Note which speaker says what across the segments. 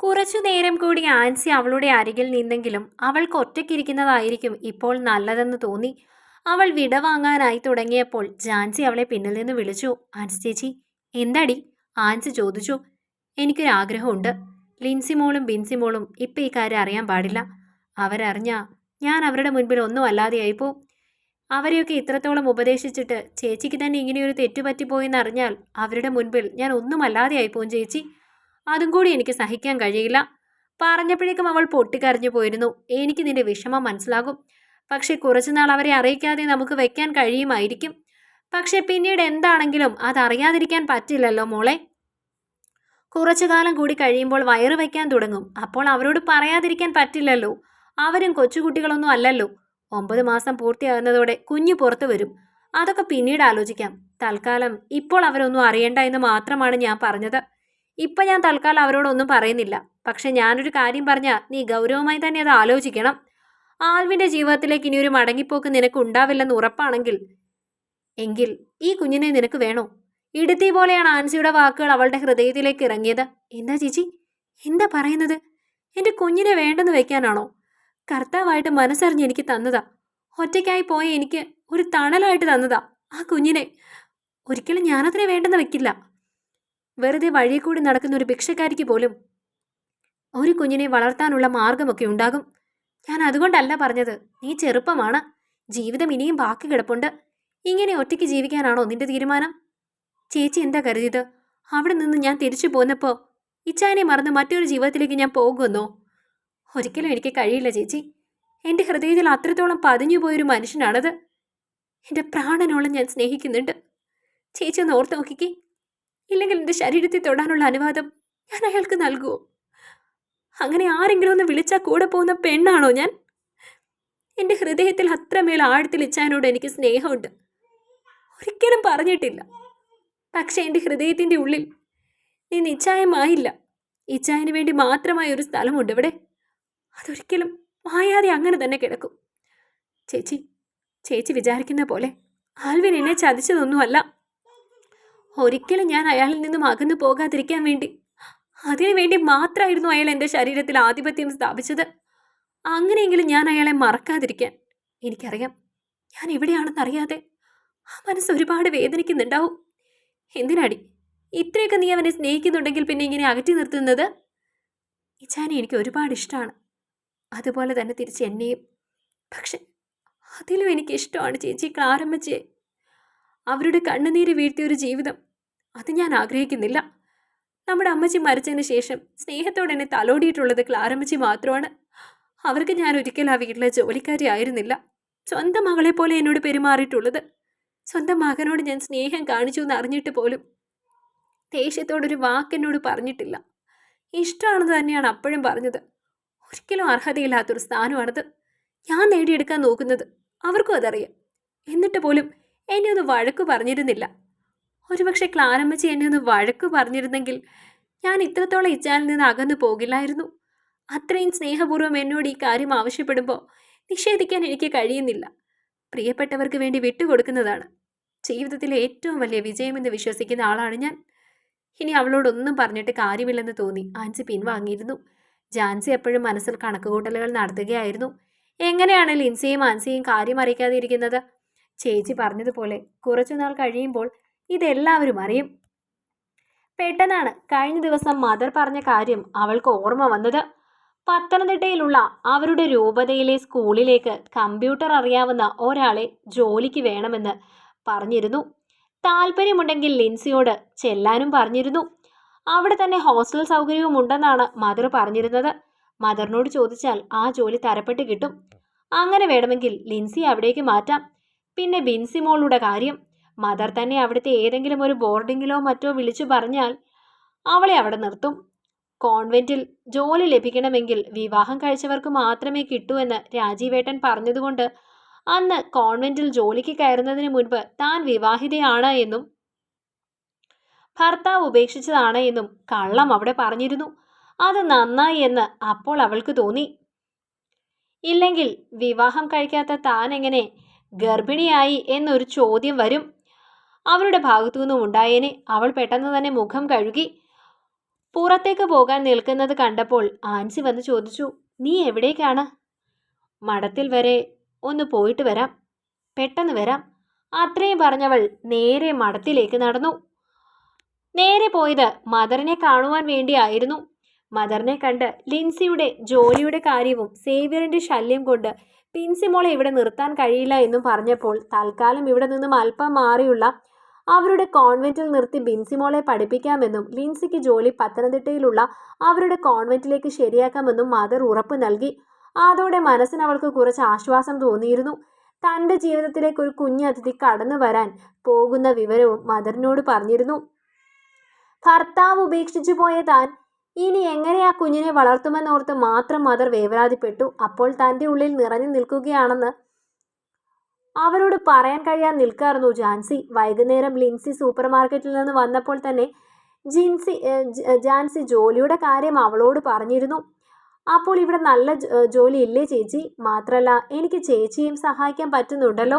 Speaker 1: കുറച്ചു നേരം കൂടി ആൻസി അവളുടെ അരികിൽ നിന്നെങ്കിലും അവൾക്ക് ഒറ്റയ്ക്കിരിക്കുന്നതായിരിക്കും ഇപ്പോൾ നല്ലതെന്ന് തോന്നി. അവൾ വിടവാങ്ങാനായി തുടങ്ങിയപ്പോൾ ജാൻസി അവളെ പിന്നിൽ നിന്ന് വിളിച്ചു. ആൻസി ചേച്ചി എന്താടി? ആൻസി ചോദിച്ചു. എനിക്കൊരാഗ്രഹമുണ്ട്. ലിൻസി മോളും ബിൻസി മോളും ഇപ്പം ഈ കാര്യം അറിയാൻ പാടില്ല. അവരറിഞ്ഞാ ഞാൻ അവരുടെ മുൻപിൽ ഒന്നും അല്ലാതെയായിപ്പോ. അവരെയൊക്കെ ഇത്രത്തോളം ഉപദേശിച്ചിട്ട് ചേച്ചിക്ക് തന്നെ ഇങ്ങനെയൊരു തെറ്റുപറ്റിപ്പോയെന്ന് അറിഞ്ഞാൽ അവരുടെ മുൻപിൽ ഞാൻ ഒന്നും അല്ലാതെയായിപ്പോവും ചേച്ചി. അതും കൂടി എനിക്ക് സഹിക്കാൻ കഴിയില്ല. പറഞ്ഞപ്പോഴേക്കും അവൾ പൊട്ടിക്കരഞ്ഞു പോയിരുന്നു. എനിക്ക് നിന്റെ വിഷമം മനസ്സിലാകും. പക്ഷെ കുറച്ചുനാൾ അവരെ അറിയിക്കാതെ നമുക്ക് വെക്കാൻ കഴിയുമായിരിക്കും. പക്ഷെ പിന്നീട് എന്താണെങ്കിലും അതറിയാതിരിക്കാൻ പറ്റില്ലല്ലോ മോളെ. കുറച്ചു കാലം കൂടി കഴിയുമ്പോൾ വയറ് വയ്ക്കാൻ തുടങ്ങും. അപ്പോൾ അവരോട് പറയാതിരിക്കാൻ പറ്റില്ലല്ലോ. അവരും കൊച്ചുകുട്ടികളൊന്നും അല്ലല്ലോ. ഒമ്പത് മാസം പൂർത്തിയാകുന്നതോടെ കുഞ്ഞു പുറത്തു വരും. അതൊക്കെ പിന്നീട് ആലോചിക്കാം. തൽക്കാലം ഇപ്പോൾ അവരൊന്നും അറിയണ്ട എന്ന് മാത്രമാണ് ഞാൻ പറഞ്ഞത്. ഇപ്പൊ ഞാൻ തൽക്കാലം അവരോടൊന്നും പറയുന്നില്ല. പക്ഷെ ഞാനൊരു കാര്യം പറഞ്ഞാൽ നീ ഗൗരവമായി തന്നെ അത് ആലോചിക്കണം. ആൽവിന്റെ ജീവിതത്തിലേക്ക് ഇനി ഒരു മടങ്ങിപ്പോക്ക് നിനക്ക് ഉണ്ടാവില്ലെന്ന് ഉറപ്പാണെങ്കിൽ എങ്കിൽ ഈ കുഞ്ഞിനെ നിനക്ക് വേണോ? ഇടുത്തി പോലെയാണ് ആൻസിയുടെ വാക്കുകൾ അവളുടെ ഹൃദയത്തിലേക്ക് ഇറങ്ങിയത്. എന്താ ചേച്ചി? എന്താ പറയുന്നത്? എന്റെ കുഞ്ഞിനെ വേണ്ടെന്ന് വെക്കാനാണോ? കർത്താവായിട്ട് മനസ്സറിഞ്ഞ് എനിക്ക് തന്നതാ. ഒറ്റയ്ക്കായി പോയ എനിക്ക് ഒരു തണലായിട്ട് തന്നതാ ആ കുഞ്ഞിനെ. ഒരിക്കലും ഞാനതിനെ വേണ്ടെന്ന് വെക്കില്ല. വെറുതെ വഴിയിൽ കൂടി നടക്കുന്ന ഒരു ഭിക്ഷക്കാരിക്ക് പോലും ഒരു കുഞ്ഞിനെ വളർത്താനുള്ള മാർഗമൊക്കെ ഉണ്ടാകും. ഞാൻ അതുകൊണ്ടല്ല പറഞ്ഞത്. നീ ചെറുപ്പമാണ്. ജീവിതം ഇനിയും ബാക്കി കിടപ്പുണ്ട്. ഇങ്ങനെ ഒറ്റയ്ക്ക് ജീവിക്കാനാണോ നിന്റെ തീരുമാനം? ചേച്ചി എന്താ കരുതിയത്? അവിടെ നിന്ന് ഞാൻ തിരിച്ചു പോന്നപ്പോ ഇച്ചാനെ മറന്ന് മറ്റൊരു ജീവിതത്തിലേക്ക് ഞാൻ പോകുമെന്നോ ഒരിക്കലും എനിക്ക് കഴിയില്ല ചേച്ചി. എന്റെ ഹൃദയത്തിൽ അത്രത്തോളം പതിഞ്ഞു പോയൊരു മനുഷ്യനാണത്. എന്റെ പ്രാണനോളം ഞാൻ സ്നേഹിക്കുന്നുണ്ട്. ചേച്ചി ഒന്ന് ഓർത്ത് നോക്കിക്കേ. ഇല്ലെങ്കിൽ എന്റെ ശരീരത്തെ തൊടാനുള്ള അനുവാദം ഞാൻ അയാൾക്ക് നൽകുമോ അങ്ങനെ ആരെങ്കിലും ഒന്ന് വിളിച്ചാൽ കൂടെ പോകുന്ന പെണ്ണാണോ ഞാൻ? എന്റെ ഹൃദയത്തിൽ അത്രമേൽ ആഴത്തിൽ ഇച്ചാനോട് എനിക്ക് സ്നേഹമുണ്ട്. ഒരിക്കലും പറഞ്ഞിട്ടില്ല. പക്ഷേ എന്റെ ഹൃദയത്തിന്റെ ഉള്ളിൽ നീ നിശ്ചായമായില്ല. ഇച്ചായന് വേണ്ടി മാത്രമായ ഒരു സ്ഥലമുണ്ട് ഇവിടെ. അതൊരിക്കലും മായാതെ അങ്ങനെ തന്നെ കിടക്കും. ചേച്ചി ചേച്ചി വിചാരിക്കുന്ന പോലെ ആൽവിൻ എന്നെ ചതിച്ചതൊന്നുമല്ല. ഒരിക്കലും ഞാൻ അയാളിൽ നിന്നും അകന്നു പോകാതിരിക്കാൻ വേണ്ടി. അതിനുവേണ്ടി മാത്രമായിരുന്നു അയാൾ എന്റെ ശരീരത്തിൽ ആധിപത്യം സ്ഥാപിച്ചത്. അങ്ങനെയെങ്കിലും ഞാൻ അയാളെ മറക്കാതിരിക്കാൻ. എനിക്കറിയാം. ഞാൻ എവിടെയാണെന്നറിയാതെ ആ മനസ്സ് ഒരുപാട് വേദനിക്കുന്നുണ്ടാവും. എന്തിനാടി? ഇത്രയൊക്കെ നീ അവനെ സ്നേഹിക്കുന്നുണ്ടെങ്കിൽ പിന്നെ ഇങ്ങനെ അകറ്റി നിർത്തുന്നത്? ഇച്ചാനെ എനിക്ക് ഒരുപാട് ഇഷ്ടമാണ് അതുപോലെ തന്നെ തിരിച്ച് എന്നെയും. പക്ഷെ അതിലും എനിക്ക് ഇഷ്ടമാണ് ചേച്ചി ക്ലാരമ്മച്ചിയെ അവരുടെ കണ്ണുനീര് വീഴ്ത്തിയ ഒരു ജീവിതം. അത് ഞാൻ ആഗ്രഹിക്കുന്നില്ല. നമ്മുടെ അമ്മച്ചി മരിച്ചതിന് ശേഷം സ്നേഹത്തോടെ എന്നെ തലോടിയിട്ടുള്ളത് ക്ലാരമ്മച്ചി മാത്രമാണ്. അവർക്ക് ഞാൻ ഒരിക്കലും ആ വീട്ടിലെ ജോലിക്കാരി ആയിരുന്നില്ല. സ്വന്തം മകളെ പോലെ എന്നോട് പെരുമാറിയിട്ടുള്ളത്. സ്വന്തം മകനോട് ഞാൻ സ്നേഹം കാണിച്ചു എന്ന് അറിഞ്ഞിട്ട് പോലും ദേഷ്യത്തോടൊരു വാക്കെന്നോട് പറഞ്ഞിട്ടില്ല. ഇഷ്ടമാണെന്ന് തന്നെയാണ് അപ്പോഴും പറഞ്ഞത്. ഒരിക്കലും അർഹതയില്ലാത്തൊരു സ്ഥാനമാണത്. ഞാൻ നേടിയെടുക്കാൻ നോക്കുന്നത്. അവർക്കും അതറിയാം. എന്നിട്ട് പോലും എന്നെ ഒന്ന് വഴക്ക് പറഞ്ഞിരുന്നില്ല. ഒരുപക്ഷെ ക്ലാരമ്മച്ചി എന്നെ ഒന്ന് വഴക്ക് പറഞ്ഞിരുന്നെങ്കിൽ ഞാൻ ഇത്രത്തോളം ഇച്ചാലിൽ നിന്ന് അകന്നു പോകില്ലായിരുന്നു. അത്രയും സ്നേഹപൂർവം എന്നോട് ഈ കാര്യം ആവശ്യപ്പെടുമ്പോൾ നിഷേധിക്കാൻ എനിക്ക് കഴിയുന്നില്ല. പ്രിയപ്പെട്ടവർക്ക് വേണ്ടി വിട്ടുകൊടുക്കുന്നതാണ്. ജീവിതത്തിലെ ഏറ്റവും വലിയ വിജയമെന്ന് വിശ്വസിക്കുന്ന ആളാണ് ഞാൻ. ഇനി അവളോടൊന്നും പറഞ്ഞിട്ട് കാര്യമില്ലെന്ന് തോന്നി. ആൻസി പിൻവാങ്ങിയിരുന്നു. ജാൻസി എപ്പോഴും മനസ്സിൽ കണക്കുകൂട്ടലുകൾ നടത്തുകയായിരുന്നു. എങ്ങനെയാണ് ലിൻസിയും ആൻസിയും കാര്യം അറിയിക്കാതെ ഇരിക്കുന്നത് ചേച്ചി പറഞ്ഞതുപോലെ കുറച്ചുനാൾ കഴിയുമ്പോൾ ഇതെല്ലാവരും അറിയും. പെട്ടെന്നാണ് കഴിഞ്ഞ ദിവസം മദർ പറഞ്ഞ കാര്യം അവൾക്ക് ഓർമ്മ വന്നത്. പത്തനംതിട്ടയിലുള്ള അവരുടെ രൂപതയിലെ സ്കൂളിലേക്ക് കമ്പ്യൂട്ടർ അറിയാവുന്ന ഒരാളെ ജോലിക്ക് വേണമെന്ന് പറഞ്ഞിരുന്നു. താല്പര്യമുണ്ടെങ്കിൽ ലിൻസിയോട് ചെല്ലാനും പറഞ്ഞിരുന്നു. അവിടെ തന്നെ ഹോസ്റ്റൽ സൗകര്യവും ഉണ്ടെന്നാണ് മദർ പറഞ്ഞിരുന്നത്. മദറിനോട് ചോദിച്ചാൽ ആ ജോലി തരപ്പെട്ട് കിട്ടും. അങ്ങനെ വേണമെങ്കിൽ ലിൻസി അവിടേക്ക് മാറ്റാം. പിന്നെ ബിൻസി മോളുടെ കാര്യം. മദർ തന്നെ അവിടുത്തെ ഏതെങ്കിലും ഒരു ബോർഡിങ്ങിലോ മറ്റോ വിളിച്ചു പറഞ്ഞാൽ അവളെ അവിടെ നിർത്തും. കോൺവെന്റിൽ ജോലി ലഭിക്കണമെങ്കിൽ വിവാഹം കഴിച്ചവർക്ക് മാത്രമേ കിട്ടൂ എന്ന് രാജീവേട്ടൻ പറഞ്ഞതുകൊണ്ട് അന്ന് കോൺവെന്റിൽ ജോലിക്ക് കയറുന്നതിന് മുൻപ് താൻ വിവാഹിതയാണ് എന്നും ഭർത്താവ് ഉപേക്ഷിച്ചതാണ് എന്നും കള്ളം അവിടെ പറഞ്ഞിരുന്നു. അത് നന്നായി എന്ന് അപ്പോൾ അവൾക്ക് തോന്നി. ഇല്ലെങ്കിൽ വിവാഹം കഴിക്കാത്ത താൻ എങ്ങനെ ഗർഭിണിയായി എന്നൊരു ചോദ്യം വരും. അവരുടെ ഭാഗത്തു നിന്നും ഉണ്ടായേനെ അവൾ പെട്ടെന്ന് തന്നെ മുഖം കഴുകി പുറത്തേക്ക് പോകാൻ നിൽക്കുന്നത് കണ്ടപ്പോൾ ആൻസി വന്ന് ചോദിച്ചു നീ എവിടേക്കാണ്? മഠത്തിൽ വരെ. ഒന്ന് പോയിട്ട് വരാം. പെട്ടെന്ന് വരാം. അത്രയും പറഞ്ഞവൾ നേരെ മഠത്തിലേക്ക് നടന്നു. നേരെ പോയത് മദറിനെ കാണുവാൻ വേണ്ടിയായിരുന്നു. മദറിനെ കണ്ട് ലിൻസിയുടെ ജോലിയുടെ കാര്യവും സേവ്യറിന്റെ ശല്യം കൊണ്ട് പിൻസിമോളെ ഇവിടെ നിർത്താൻ കഴിയില്ല എന്നും പറഞ്ഞപ്പോൾ തൽക്കാലം ഇവിടെ നിന്നും അല്പം മാറിയുള്ള അവരുടെ കോൺവെന്റിൽ നിർത്തി ബിൻസിമോളെ പഠിപ്പിക്കാമെന്നും ലിൻസിക്ക് ജോലി പത്തനംതിട്ടയിലുള്ള അവരുടെ കോൺവെന്റിലേക്ക് ശരിയാക്കാമെന്നും മദർ ഉറപ്പ് നൽകി. അതോടെ മനസ്സിന് അവൾക്ക് കുറച്ച് ആശ്വാസം തോന്നിയിരുന്നു. തന്റെ ജീവിതത്തിലേക്ക് ഒരു കുഞ്ഞതിഥി കടന്നു വരാൻ പോകുന്ന വിവരവും മദറിനോട് പറഞ്ഞിരുന്നു. ഭർത്താവ് ഉപേക്ഷിച്ചു പോയ താൻ ഇനി എങ്ങനെ ആ കുഞ്ഞിനെ വളർത്തുമെന്നോർത്ത് മാത്രം മദർ വേവലാതിപ്പെട്ടു അപ്പോൾ തന്റെ ഉള്ളിൽ നിറഞ്ഞു നിൽക്കുകയാണെന്ന് അവരോട് പറയാൻ കഴിയാൻ നിൽക്കായിരുന്നു ജാൻസി. വൈകുന്നേരം ലിൻസി സൂപ്പർ മാർക്കറ്റിൽ നിന്ന് വന്നപ്പോൾ തന്നെ ജിൻസി ജാൻസി ജോലിയുടെ കാര്യം അവളോട് പറഞ്ഞിരുന്നു. അപ്പോൾ ഇവിടെ നല്ല ജോലി ഇല്ലേ ചേച്ചി? മാത്രമല്ല എനിക്ക് ചേച്ചിയും സഹായിക്കാൻ പറ്റുന്നുണ്ടല്ലോ.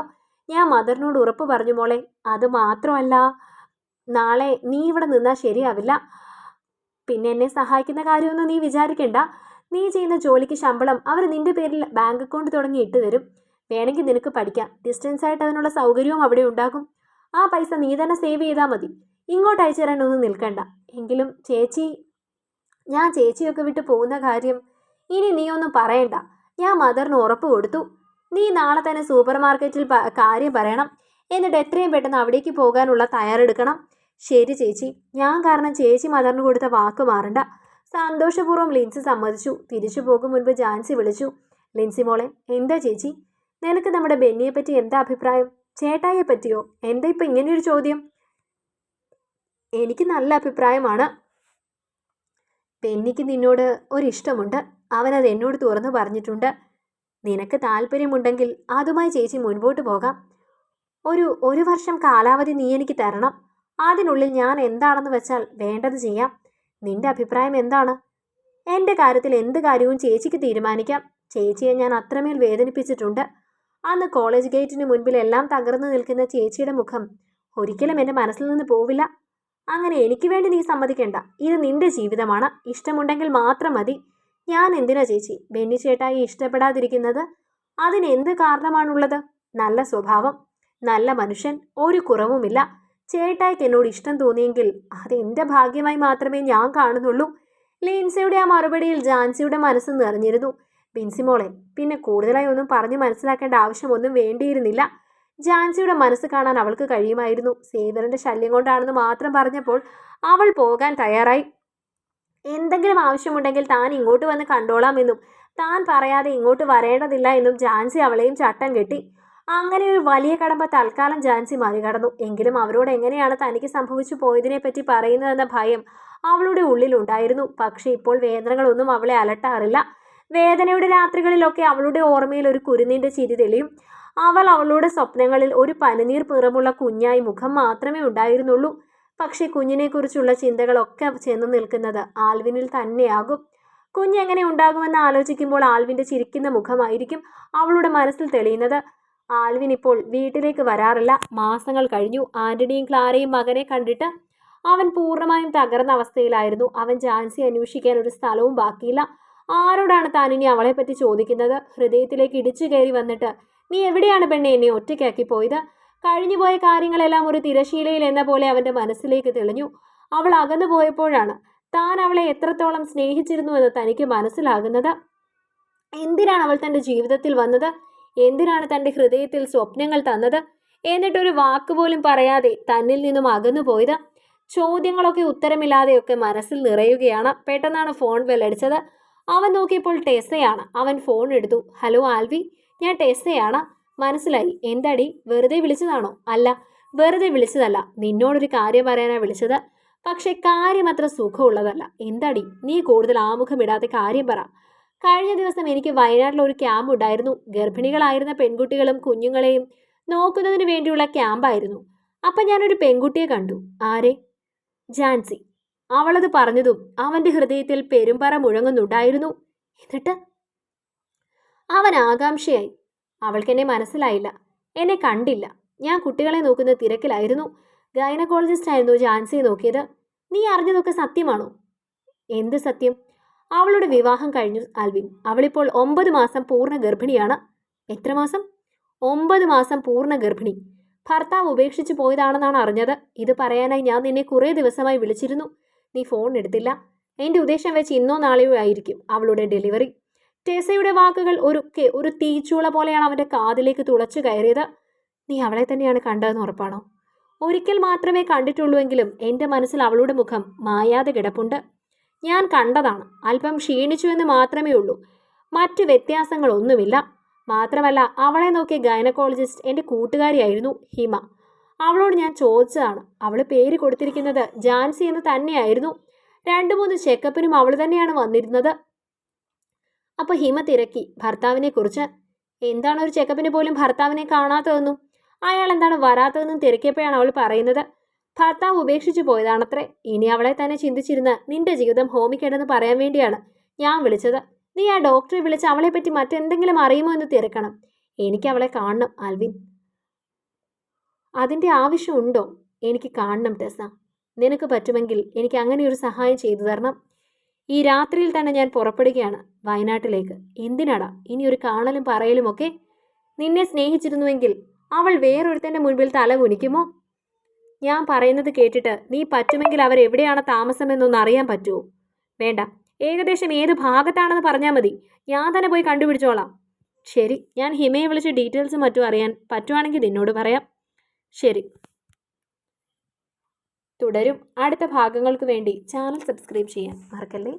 Speaker 1: ഞാൻ മദറിനോട് ഉറപ്പ് പറഞ്ഞു മോളെ. അത് മാത്രമല്ല നാളെ നീ ഇവിടെ നിന്നാൽ ശരിയാവില്ല. പിന്നെ എന്നെ സഹായിക്കുന്ന കാര്യമൊന്നും നീ വിചാരിക്കണ്ട. നീ ചെയ്യുന്ന ജോലിക്ക് ശമ്പളം അവർ നിന്റെ പേരിൽ ബാങ്ക് അക്കൗണ്ട് തുടങ്ങി ഇട്ട് തരും. വേണമെങ്കിൽ നിനക്ക് പഠിക്കാം. ഡിസ്റ്റൻസ് ആയിട്ട് അതിനുള്ള സൗകര്യവും അവിടെ ഉണ്ടാകും. ആ പൈസ നീ തന്നെ സേവ് ചെയ്താൽ മതി. ഇങ്ങോട്ട് അയച്ചു തരാനൊന്നും നിൽക്കണ്ട. എങ്കിലും ചേച്ചി ഞാൻ ചേച്ചിയൊക്കെ വിട്ട് പോകുന്ന കാര്യം ഇനി നീ ഒന്നും പറയണ്ട. ഞാൻ മദറിന് ഉറപ്പ് കൊടുത്തു. നീ നാളെ തന്നെ സൂപ്പർ മാർക്കറ്റിൽ കാര്യം പറയണം. എന്നിട്ട് എത്രയും പെട്ടെന്ന് അവിടേക്ക് പോകാനുള്ള തയ്യാറെടുക്കണം. ശരി ചേച്ചി ഞാൻ കാരണം ചേച്ചി മദറിന് കൊടുത്ത വാക്ക് മാറണ്ട. സന്തോഷപൂർവം ലിൻസി സമ്മതിച്ചു. തിരിച്ചു പോകും മുൻപ് ജാൻസി വിളിച്ചു. ലിൻസി മോളെ എന്താ ചേച്ചി? നിനക്ക് നമ്മുടെ ബെന്നിയെ പറ്റി എന്താ അഭിപ്രായം? ചേട്ടായിയെ പറ്റിയോ എന്താ ഇപ്പം ഇങ്ങനെയൊരു ചോദ്യം? എനിക്ക് നല്ല അഭിപ്രായമാണ്. ബെന്നിക്ക് നിന്നോട് ഒരിഷ്ടമുണ്ട്. അവനത് എന്നോട് തുറന്നു പറഞ്ഞിട്ടുണ്ട്. നിനക്ക് താല്പര്യമുണ്ടെങ്കിൽ അതുമായി ചേച്ചി മുൻപോട്ട് പോകാം. ഒരു ഒരു വർഷം കാലാവധി നീ എനിക്ക് തരണം. അതിനുള്ളിൽ ഞാൻ എന്താണെന്ന് വെച്ചാൽ വേണ്ടത് ചെയ്യാം. നിന്റെ അഭിപ്രായം എന്താണ്? എന്റെ കാര്യത്തിൽ എന്ത് കാര്യവും ചേച്ചിക്ക് തീരുമാനിക്കാം. ചേച്ചിയെ ഞാൻ അത്രമേൽ വേദനിപ്പിച്ചിട്ടുണ്ട്. അന്ന് കോളേജ് ഗേറ്റിന് മുൻപിൽ എല്ലാം തകർന്നു നിൽക്കുന്ന ചേച്ചിയുടെ മുഖം ഒരിക്കലും എന്റെ മനസ്സിൽ നിന്ന് പോവില്ല. അങ്ങനെ എനിക്ക് വേണ്ടി നീ സമ്മതിക്കേണ്ട. ഇത് നിന്റെ ജീവിതമാണ്. ഇഷ്ടമുണ്ടെങ്കിൽ മാത്രം മതി. ഞാൻ എന്തിനാ ചേച്ചി? ബെന്നി ചേട്ടായി ഇഷ്ടപ്പെടാതിരിക്കുന്നത് അതിനെന്ത് കാരണമാണുള്ളത്? നല്ല സ്വഭാവം നല്ല മനുഷ്യൻ ഒരു കുറവുമില്ല. ചേട്ടായിക്ക് എന്നോട് ഇഷ്ടം തോന്നിയെങ്കിൽ അത് എന്റെ ഭാഗ്യമായി മാത്രമേ ഞാൻ കാണുന്നുള്ളൂ. ലിൻസിയുടെ ആ മറുപടിയിൽ ജാൻസിയുടെ മനസ്സ് നിറഞ്ഞിരുന്നു. ബിൻസിമോളെ പിന്നെ കൂടുതലായി ഒന്നും പറഞ്ഞു മനസ്സിലാക്കേണ്ട ആവശ്യമൊന്നും വേണ്ടിയിരുന്നില്ല. ജാൻസിയുടെ മനസ്സ് കാണാൻ അവൾക്ക് കഴിയുമായിരുന്നു. സേവറിന്റെ ശല്യം കൊണ്ടാണെന്ന് മാത്രം പറഞ്ഞപ്പോൾ അവൾ പോകാൻ തയ്യാറായി. എന്തെങ്കിലും ആവശ്യമുണ്ടെങ്കിൽ താൻ ഇങ്ങോട്ട് വന്ന് കണ്ടോളാമെന്നും താൻ പറയാതെ ഇങ്ങോട്ട് വരേണ്ടതില്ല എന്നും ജാൻസി അവളെയും ചട്ടം കെട്ടി. അങ്ങനെ ഒരു വലിയ കടമ്പ തൽക്കാലം ജാൻസി മറികടന്നു. എങ്കിലും അവരോട് എങ്ങനെയാണ് തനിക്ക് സംഭവിച്ചു പോയതിനെപ്പറ്റി പറയുന്നതെന്ന ഭയം അവളുടെ ഉള്ളിലുണ്ടായിരുന്നു. പക്ഷേ ഇപ്പോൾ വേദനകളൊന്നും അവളെ അലട്ടാറില്ല. വേദനയുടെ രാത്രികളിലൊക്കെ അവളുടെ ഓർമ്മയിൽ ഒരു കുരുന്നിന്റെ ചിരി തെളിയും. അവൾ അവളുടെ സ്വപ്നങ്ങളിൽ ഒരു പനിനീർ പിറമുള്ള കുഞ്ഞായി മുഖം മാത്രമേ ഉണ്ടായിരുന്നുള്ളൂ. പക്ഷേ കുഞ്ഞിനെക്കുറിച്ചുള്ള ചിന്തകളൊക്കെ ചെന്ന് നിൽക്കുന്നത് ആൽവിനിൽ തന്നെയാകും. കുഞ്ഞെങ്ങനെ ഉണ്ടാകുമെന്ന് ആലോചിക്കുമ്പോൾ ആൽവിന്റെ ചിരിക്കുന്ന മുഖമായിരിക്കും അവളുടെ മനസ്സിൽ തെളിയുന്നത്. ആൽവിൻ ഇപ്പോൾ വീട്ടിലേക്ക് വരാറില്ല. മാസങ്ങൾ കഴിഞ്ഞു. ആന്റണിയും ക്ലാരയും മകനെ കണ്ടിട്ട് അവൻ പൂർണമായും തകർന്ന അവസ്ഥയിലായിരുന്നു. അവൻ ജാൻസി അന്വേഷിക്കാൻ ഒരു സ്ഥലവും ബാക്കിയില്ല. ആരോടാണ് താൻ ഇനി അവളെപ്പറ്റി ചോദിക്കുന്നത്? ഹൃദയത്തിലേക്ക് ഇടിച്ചു കയറി വന്നിട്ട് നീ എവിടെയാണ് പെണ്ണെ എന്നെ ഒറ്റയ്ക്കാക്കി പോയത്? കഴിഞ്ഞുപോയ കാര്യങ്ങളെല്ലാം ഒരു തിരശീലയിൽ എന്ന പോലെ അവന്റെ മനസ്സിലേക്ക് തെളിഞ്ഞു. അവൾ അകന്നു പോയപ്പോഴാണ് താൻ അവളെ എത്രത്തോളം സ്നേഹിച്ചിരുന്നു എന്ന് തനിക്ക് മനസ്സിലാകുന്നത്. എന്തിനാണ് അവൾ തന്റെ ജീവിതത്തിൽ വന്നത്? എന്തിനാണ് തന്റെ ഹൃദയത്തിൽ സ്വപ്നങ്ങൾ തന്നത്? എന്നിട്ടൊരു വാക്കുപോലും പറയാതെ തന്നിൽ നിന്നും അകന്നു പോയത്. ചോദ്യങ്ങളൊക്കെ ഉത്തരമില്ലാതെയൊക്കെ മനസ്സിൽ നിറയുകയാണ്. പെട്ടെന്നാണ് ഫോൺ വെല്ലടിച്ചത് അവൻ നോക്കിയപ്പോൾ ടെസയാണ് അവൻ ഫോൺ എടുത്തു. ഹലോ ആൽവി. ഞാൻ ടെസയാണ് മനസ്സിലായി. എന്താടി? വെറുതെ വിളിച്ചതാണോ? അല്ല വെറുതെ വിളിച്ചതല്ല. നിന്നോടൊരു കാര്യം പറയാനാണ് വിളിച്ചത്. പക്ഷെ കാര്യം അത്ര സുഖമുള്ളതല്ല. എന്താടി? നീ കൂടുതൽ ആമുഖമിടാതെ കാര്യം പറ. കഴിഞ്ഞ ദിവസം എനിക്ക് വയനാട്ടിൽ ഒരു ക്യാമ്പ് ഉണ്ടായിരുന്നു. ഗർഭിണികളായിരുന്ന പെൺകുട്ടികളും കുഞ്ഞുങ്ങളെയും നോക്കുന്നതിന് വേണ്ടിയുള്ള ക്യാമ്പായിരുന്നു അപ്പം ഞാനൊരു പെൺകുട്ടിയെ കണ്ടു. ആരെ? ജാൻസി. അവളത് പറഞ്ഞതും അവന്റെ ഹൃദയത്തിൽ പെരുമ്പറ മുഴങ്ങുന്നുണ്ടായിരുന്നു. എന്നിട്ട്? അവൻ ആകാംക്ഷയായി. അവൾക്കെന്നെ മനസ്സിലായില്ല. എന്നെ കണ്ടില്ല. ഞാൻ കുട്ടികളെ നോക്കുന്ന തിരക്കിലായിരുന്നു. ഗൈനക്കോളജിസ്റ്റ് ആയിരുന്നു ജാൻസിയെ നോക്കിയത്. നീ അറിഞ്ഞതൊക്കെ സത്യമാണോ? എന്ത് സത്യം? അവളുടെ വിവാഹം കഴിഞ്ഞു ആൽവിൻ. അവളിപ്പോൾ ഒമ്പത് മാസം പൂർണ ഗർഭിണിയാണ്. എത്ര മാസം? ഒമ്പത് മാസം പൂർണ ഗർഭിണി. ഭർത്താവ് ഉപേക്ഷിച്ചു പോയതാണെന്നാണ് അറിഞ്ഞത്. ഇത് പറയാനായി ഞാൻ നിന്നെ കുറേ ദിവസമായി വിളിച്ചിരുന്നു. നീ ഫോൺ എടുത്തില്ല. എന്റെ ഉദ്ദേശം വെച്ച് ഇന്നോ നാളെയോ ആയിരിക്കും അവളുടെ ഡെലിവറി. ടെസയുടെ വാക്കുകൾ ഒരു ഒരു തീച്ചൂള പോലെയാണ് അവന്റെ കാതിലേക്ക് തുളച്ചു കയറിയത്. നീ അവളെ തന്നെയാണ് കണ്ടതെന്ന് ഉറപ്പാണോ? ഒരിക്കൽ മാത്രമേ കണ്ടിട്ടുള്ളൂവെങ്കിലും എന്റെ മനസ്സിൽ അവളുടെ മുഖം മായാതെ കിടപ്പുണ്ട്. ഞാൻ കണ്ടതാണ്. അല്പം ക്ഷീണിച്ചു എന്ന് മാത്രമേ ഉള്ളൂ. മറ്റ് വ്യത്യാസങ്ങളൊന്നുമില്ല. മാത്രമല്ല അവളെ നോക്കിയ ഗൈനക്കോളജിസ്റ്റ് എന്റെ കൂട്ടുകാരിയായിരുന്നു ഹിമ. അവളോട് ഞാൻ ചോദിച്ചതാണ് അവൾ പേര് കൊടുത്തിരിക്കുന്നത് ജാൻസി എന്ന് തന്നെയായിരുന്നു. രണ്ട് മൂന്ന് ചെക്കപ്പിനും അവൾ തന്നെയാണ് വന്നിരുന്നത്. അപ്പോൾ ഹിമ തിരക്കി ഭർത്താവിനെ കുറിച്ച് എന്താണ് ഒരു ചെക്കപ്പിന് പോലും ഭർത്താവിനെ കാണാത്തതെന്നും അയാൾ എന്താണ് വരാത്തതെന്നും തിരക്കിയപ്പോഴാണ് അവൾ പറയുന്നത്. ഭർത്താവ് ഉപേക്ഷിച്ചു പോയതാണത്രേ. ഇനി അവളെ തന്നെ ചിന്തിച്ചിരുന്ന് നിന്റെ ജീവിതം ഹോമിക്കേണ്ടെന്ന് പറയാൻ വേണ്ടിയാണ് ഞാൻ വിളിച്ചത്. നീ ആ ഡോക്ടറെ വിളിച്ച് അവളെപ്പറ്റി മറ്റെന്തെങ്കിലും അറിയുമോ എന്ന് തിരക്കണം. എനിക്ക് അവളെ കാണണം ആൽവിൻ. അതിന്റെ ആവശ്യമുണ്ടോ? എനിക്ക് കാണണം ടെസ നിനക്ക് പറ്റുമെങ്കിൽ എനിക്ക് അങ്ങനെ ഒരു സഹായം ചെയ്തു തരണം. ഈ രാത്രിയിൽ തന്നെ ഞാൻ പുറപ്പെടുകയാണ് വയനാട്ടിലേക്ക്. എന്തിനാടാ? ഇനി ഒരു കാണലും പറയലുമൊക്കെ? നിന്നെ സ്നേഹിച്ചിരുന്നുവെങ്കിൽ അവൾ വേറൊരുത്തന്റെ മുൻപിൽ തല കുനിക്കുമോ? ഞാൻ പറയുന്നത് കേട്ടിട്ട് നീ പറ്റുമെങ്കിൽ അവരെവിടെയാണ് താമസമെന്നൊന്ന് അറിയാൻ പറ്റുമോ വേണ്ട. ഏകദേശം ഏത് ഭാഗത്താണെന്ന് പറഞ്ഞാൽ മതി. ഞാൻ തന്നെ പോയി കണ്ടുപിടിച്ചോളാം. ശരി. ഞാൻ ഹിമയെ വിളിച്ച് ഡീറ്റെയിൽസ് മറ്റും അറിയാൻ പറ്റുവാണെങ്കിൽ നിന്നോട് പറയാം. ശരി. തുടരും. അടുത്ത ഭാഗങ്ങൾക്ക് വേണ്ടി ചാനൽ സബ്സ്ക്രൈബ് ചെയ്യാൻ മറക്കല്ലേ?